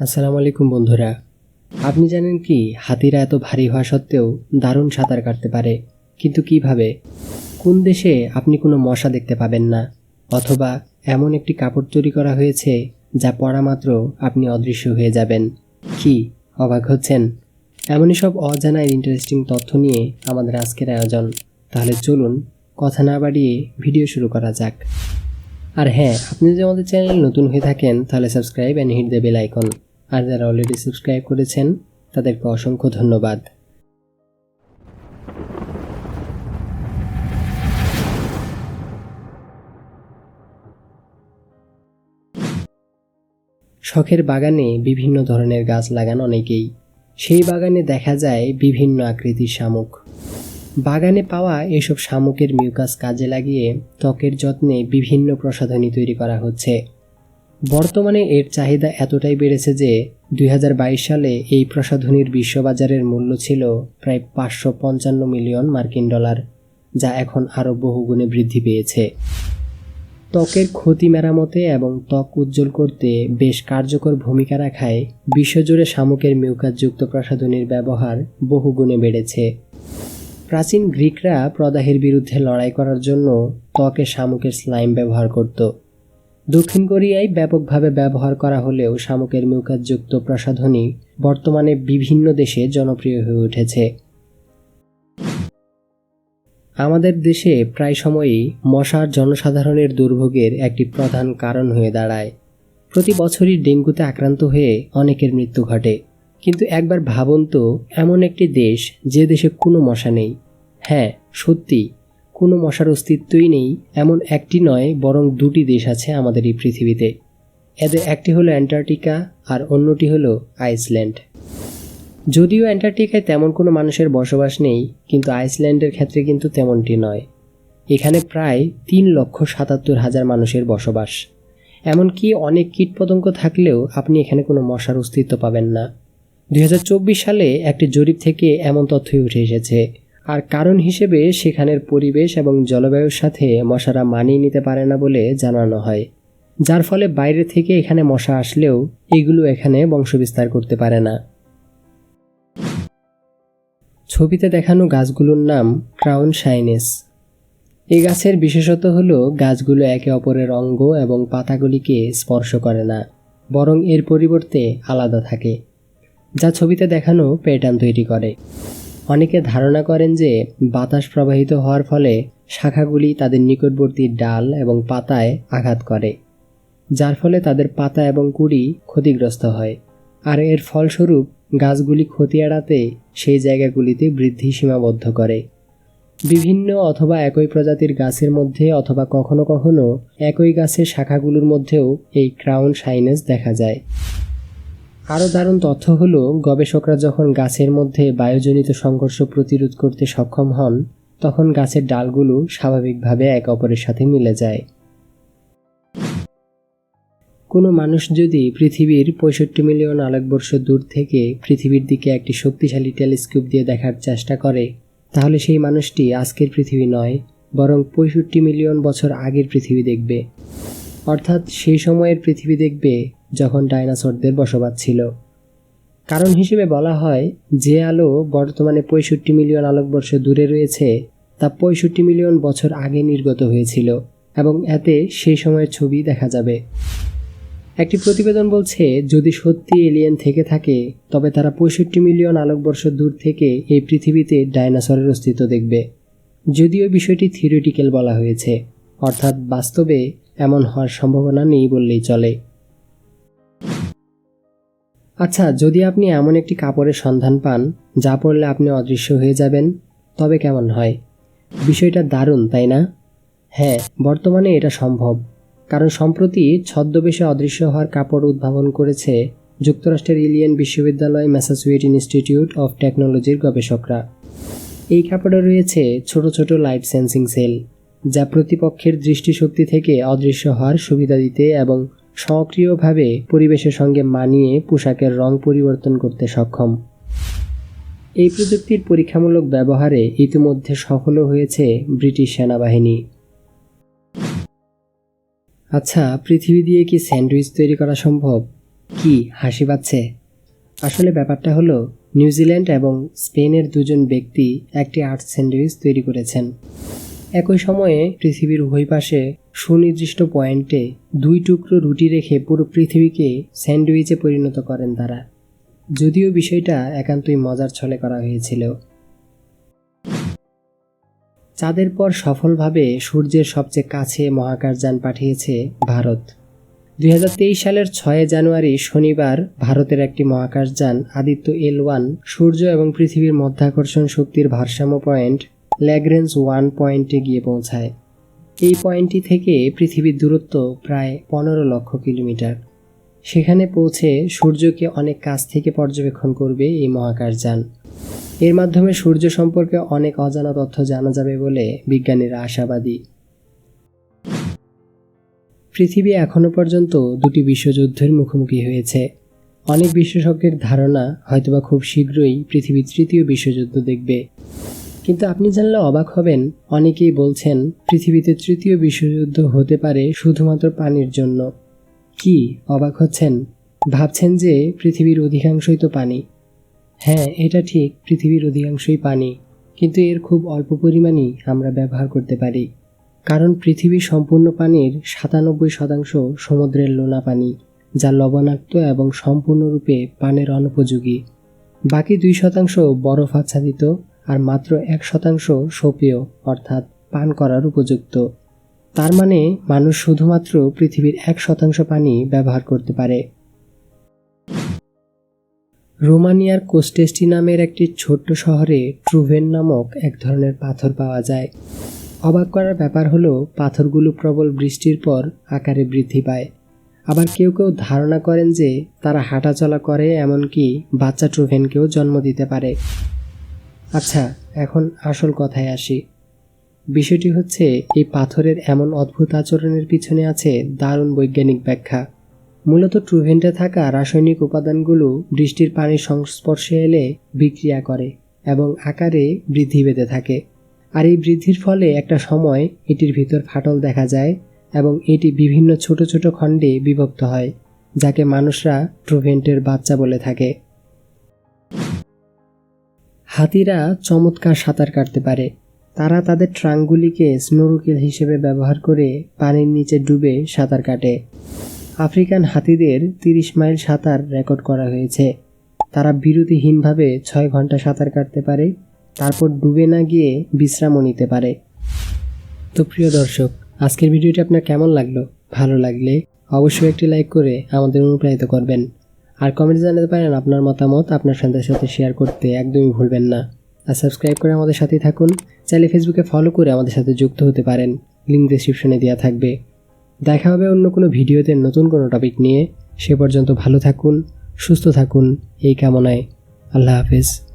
আসসালামু আলাইকুম বন্ধুরা। আপনি জানেন কি, হাতিরা এত ভারী হওয়া সত্ত্বেও দারুণ সাঁতার কাটতে পারে। কিন্তু কীভাবে? কোন দেশে আপনি কোনো মশা দেখতে পাবেন না? অথবা এমন একটি কাপড় তৈরি করা হয়েছে, যা পরা মাত্র আপনি অদৃশ্য হয়ে যাবেন। কি, অবাক হচ্ছেন? এমনই সব অজানা ইন্টারেস্টিং তথ্য নিয়ে আমাদের আজকের আয়োজন। তাহলে চলুন কথা না বাড়িয়ে ভিডিও শুরু করা যাক। আর হ্যাঁ আপনি যদি আমাদের চ্যানেল নতুন হয়ে থাকেন, তাহলে subscribe and hit the bell icon আর যারা অলরেডি সাবস্ক্রাইব করেছেন, তাদেরকে অসংখ্য ধন্যবাদ। শখের বাগানে বিভিন্ন ধরনের গাছ লাগান অনেকেই। সেই বাগানে দেখা যায় বিভিন্ন আকৃতির শামুক। বাগানে পাওয়া এসব শামুকের মিউকাস কাজে লাগিয়ে ত্বকের যত্নে বিভিন্ন প্রসাধনী তৈরি করা হচ্ছে। বর্তমানে এর চাহিদা এতটাই বেড়েছে যে দুই হাজার বাইশ সালে এই প্রসাধনীর বিশ্ববাজারের মূল্য ছিল প্রায় পাঁচশো পঞ্চান্ন মিলিয়ন মার্কিন ডলার, যা এখন আরও বহুগুণে বৃদ্ধি পেয়েছে। ত্বকের ক্ষতি মেরামতে এবং ত্বক উজ্জ্বল করতে বেশ কার্যকর ভূমিকা রাখায় বিশ্বজুড়ে শামুকের মিউকাসযুক্ত প্রসাধনীর ব্যবহার বহুগুণে বেড়েছে। প্রাচীন গ্রিকরা প্রদাহের বিরুদ্ধে লড়াই করার জন্য ত্বকে শামুকের স্লাইম ব্যবহার করত। দক্ষিণ কোরিয়ায় ব্যাপকভাবে ব্যবহার করা হলেও শামুকের মিউকাসযুক্ত প্রসাধনী বর্তমানে বিভিন্ন দেশে জনপ্রিয় হয়ে উঠেছে। আমাদের দেশে প্রায় সময়ই মশার জনসাধারণের দুর্ভোগের একটি প্রধান কারণ হয়ে দাঁড়ায়। প্রতি বছরই ডেঙ্গুতে আক্রান্ত হয়ে অনেকের মৃত্যু ঘটে। কিন্তু একবার ভাবুন তো, এমন একটি দেশ যে দেশে কোনো মশা নেই। হ্যাঁ সত্যি কোনো মশার অস্তিত্বই নেই, এমন একটি নয়, বরং দুটি দেশ আছে আমাদের এই পৃথিবীতে। এদের একটি হলো অ্যান্টার্কটিকা আর অন্যটি হলো আইসল্যান্ড। যদিও অ্যান্টার্কটিকায় তেমন কোনো মানুষের বসবাস নেই, কিন্তু আইসল্যান্ডের ক্ষেত্রে কিন্তু তেমনটি নয়। এখানে প্রায় তিন লক্ষ সাতাত্তর হাজার মানুষের বসবাস। এমনকি অনেক কীটপতঙ্গ থাকলেও আপনি এখানে কোনো মশার অস্তিত্ব পাবেন না। দুই হাজার চব্বিশ সালে একটি জরিপ থেকে এমন তথ্যই উঠে এসেছে। আর কারণ হিসেবে সেখানের পরিবেশ এবং জলবায়ুর সাথে মশারা মানিয়ে নিতে পারে না বলে জানানো হয়। যার ফলে বাইরে থেকে এখানে মশা আসলেও এগুলো এখানে বংশবিস্তার করতে পারে না। ছবিতে দেখানো গাছগুলোর নাম ক্রাউন শাইনেস। এই গাছের বিশেষত হল গাছগুলো একে অপরের অঙ্গ এবং পাতাগুলিকে স্পর্শ করে না, বরং এর পরিবর্তে আলাদা থাকে, যা ছবিতে দেখানো প্যাটার্ন তৈরি করে। অনেকে ধারণা করেন যে বাতাস প্রবাহিত হওয়ার ফলে শাখাগুলি তাদের নিকটবর্তী ডাল এবং পাতায় আঘাত করে, যার ফলে তাদের পাতা এবং কুড়ি ক্ষতিগ্রস্ত হয়। আর এর ফলস্বরূপ গাছগুলি ক্ষতি এড়াতে সেই জায়গাগুলিতে বৃদ্ধি সীমাবদ্ধ করে। বিভিন্ন অথবা একই প্রজাতির গাছের মধ্যে অথবা কখনো কখনো একই গাছের শাখাগুলোর মধ্যেও এই ক্রাউন সাইনেস দেখা যায়। আরও দারুণ তথ্য হলো, গবেষকরা যখন গাছের মধ্যে বায়ুজনিত সংঘর্ষ প্রতিরোধ করতে সক্ষম হন, তখন গাছের ডালগুলো স্বাভাবিকভাবে এক অপরের সাথে মিলে যায়। কোনো মানুষ যদি পৃথিবীর পঁয়ষট্টি মিলিয়ন আলোকবর্ষ দূর থেকে পৃথিবীর দিকে একটি শক্তিশালী টেলিস্কোপ দিয়ে দেখার চেষ্টা করে, তাহলে সেই মানুষটি আজকের পৃথিবী নয়, বরং পঁয়ষট্টি মিলিয়ন বছর আগের পৃথিবী দেখবে। অর্থাৎ সেই সময়ের পৃথিবী দেখবে যখন ডাইনোসরদের বসবাস ছিল। কারণ হিসেবে বলা হয়, যে আলো বর্তমানে পঁয়ষট্টি মিলিয়ন আলোকবর্ষ দূরে রয়েছে, তা পঁয়ষট্টি মিলিয়ন বছর আগে নির্গত হয়েছিল এবং এতে সেই সময়ের ছবি দেখা যাবে। একটি প্রতিবেদন বলছে, যদি সত্যি এলিয়েন থেকে থাকে, তবে তারা পঁয়ষট্টি মিলিয়ন আলোকবর্ষ দূর থেকে এই পৃথিবীতে ডাইনোসরের অস্তিত্ব দেখবে। যদিও বিষয়টি থিওরিটিক্যাল বলা হয়েছে, অর্থাৎ বাস্তবে এমন হওয়ার সম্ভাবনা নেই বললেই চলে। আচ্ছা যদি আপনি এমন একটি কাপড়ের সন্ধান পান, যা পরলে আপনি অদৃশ্য হয়ে যাবেন, তবে কেমন হয়? বিষয়টা দারুণ, তাই না? হ্যাঁ বর্তমানে এটা সম্ভব। কারণ সম্প্রতি ছদ্মবেশে অদৃশ্য হওয়ার কাপড় উদ্ভাবন করেছে যুক্তরাষ্ট্রের ইলিয়ান বিশ্ববিদ্যালয়, ম্যাসাচুয়েট ইনস্টিটিউট অফ টেকনোলজির গবেষকরা। এই কাপড়ে রয়েছে ছোট ছোট লাইট সেন্সিং সেল, যা প্রতিপক্ষের দৃষ্টিশক্তি থেকে অদৃশ্য হওয়ার সুবিধা দিতে এবং সক্রিয়ভাবে পরিবেশের সঙ্গে মানিয়ে পোশাকের রং পরিবর্তন করতে সক্ষম। এই প্রযুক্তির পরীক্ষামূলক ব্যবহারে ইতিমধ্যে সফলও হয়েছে ব্রিটিশ সেনাবাহিনী। আচ্ছা পৃথিবী দিয়ে কি স্যান্ডউইচ তৈরি করা সম্ভব? কি হাসি পাচ্ছে? আসলে ব্যাপারটা হলো, নিউজিল্যান্ড এবং স্পেনের দুজন ব্যক্তি একটি আর্ট স্যান্ডউইচ তৈরি করেছেন। একই সময়ে পৃথিবীর উভয় পাশে সুনির্দিষ্ট পয়েন্টে দুই টুকরো রুটি রেখে পুরো পৃথিবীকে স্যান্ডউইচে পরিণত করেন তারা। যদিও বিষয়টা একান্তই মজার ছলে করা হয়েছিল। চাঁদের পর সফলভাবে সূর্যের সবচেয়ে কাছে মহাকাশযান পাঠিয়েছে ভারত। দুই হাজার তেইশ সালের ছয় জানুয়ারি শনিবার ভারতের একটি মহাকাশযান আদিত্য এল ওয়ান সূর্য এবং পৃথিবীর মধ্যাকর্ষণ শক্তির ভারসাম্য পয়েন্ট ল্যাগ্রেন্স ওয়ান পয়েন্টে গিয়ে পৌঁছায়। এই পয়েন্টটি থেকে পৃথিবীর দূরত্ব প্রায় পনেরো লক্ষ কিলোমিটার। সেখানে পৌঁছে সূর্যকে অনেক কাছ থেকে পর্যবেক্ষণ করবে এই মহাকাশযান এর মাধ্যমে সূর্য সম্পর্কে অনেক অজানা তথ্য জানা যাবে বলে বিজ্ঞানীরা আশাবাদী। পৃথিবী এখনও পর্যন্ত দুটি বিশ্বযুদ্ধের মুখোমুখি হয়েছে। অনেক বিশেষজ্ঞের ধারণা হয়তোবা খুব শীঘ্রই পৃথিবী তৃতীয় বিশ্বযুদ্ধ দেখবে। কিন্তু আপনি জানলে অবাক হবেন। অনেকেই বলছেন, পৃথিবীতে তৃতীয় বিশ্বযুদ্ধ হতে পারে শুধুমাত্র পানির জন্য। কি, অবাক হচ্ছেন? ভাবছেন যে পৃথিবীর অধিকাংশই তো পানি। হ্যাঁ এটা ঠিক, পৃথিবীর অধিকাংশই পানি। কিন্তু এর খুব অল্প পরিমাণই আমরা ব্যবহার করতে পারি। কারণ পৃথিবী সম্পূর্ণ পানির সাতানব্বই শতাংশ সমুদ্রের লোনা পানি, যা লবণাক্ত এবং সম্পূর্ণরূপে পানের অনুপযোগী। বাকি দুই শতাংশ বরফ আচ্ছাদিত আর মাত্র এক শতাংশ সপেয় অর্থাৎ পান করার উপযুক্ত। তার মানে মানুষ শুধুমাত্র পৃথিবীর এক শতাংশ পানি ব্যবহার করতে পারে। রোমানিয়ার কোস্টেস্টি নামের একটি ছোট্ট শহরে ট্রুভেন নামক এক ধরনের পাথর পাওয়া যায়। অবাক করার ব্যাপার হলো, পাথরগুলো প্রবল বৃষ্টির পর আকারে বৃদ্ধি পায়। আবার কেউ কেউ ধারণা করেন যে তারা হাঁটাচলা করে, এমনকি বাচ্চা ট্রুভেনকেও জন্ম দিতে পারে। আচ্ছা এখন আসল কথায় আসি। বিষয়টি হচ্ছে, এই পাথরের এমন অদ্ভুত আচরণের পিছনে আছে দারুণ বৈজ্ঞানিক ব্যাখ্যা। মূলত ট্রুভেন্টে থাকা রাসায়নিক উপাদানগুলো বৃষ্টির পানির সংস্পর্শে এলে বিক্রিয়া করে এবং আকারে বৃদ্ধি পেতে থাকে। আর এই বৃদ্ধির ফলে একটা সময় এটির ভিতর ফাটল দেখা যায় এবং এটি বিভিন্ন ছোট ছোট খণ্ডে বিভক্ত হয়, যাকে মানুষরা ট্রুভেন্টের বাচ্চা বলে থাকে। হাতিরা চমৎকার সাঁতার কাটতে পারে। তারা তাদের ট্রাঙ্কগুলিকে স্নোরুকেল হিসেবে ব্যবহার করে পানির নিচে ডুবে সাঁতার কাটে। আফ্রিকান হাতিদের তিরিশ মাইল সাঁতার রেকর্ড করা হয়েছে। তারা বিরতিহীনভাবে ছয় ঘণ্টা সাঁতার কাটতে পারে, তারপর ডুবে না গিয়ে বিশ্রামও নিতে পারে। তো প্রিয় দর্শক, আজকের ভিডিওটি আপনার কেমন লাগল? ভালো লাগলে অবশ্যই একটি লাইক করে আমাদের অনুপ্রাণিত করবেন। আর কমেন্টে জানাতে পারেন আপনার মতামত আপনার ফ্রেন্ডদের সাথে শেয়ার করতে একদমই ভুলবেন না। আর সাবস্ক্রাইব করে আমাদের সাথেই থাকুন। চাইলে ফেসবুকে ফলো করে আমাদের সাথে যুক্ত হতে পারেন। লিঙ্ক ডিসক্রিপশনে দেওয়া থাকবে। দেখা হবে অন্য কোনো ভিডিওতে নতুন কোনো টপিক নিয়ে। সে পর্যন্ত ভালো থাকুন, সুস্থ থাকুন, এই কামনায়। আল্লাহ হাফেজ।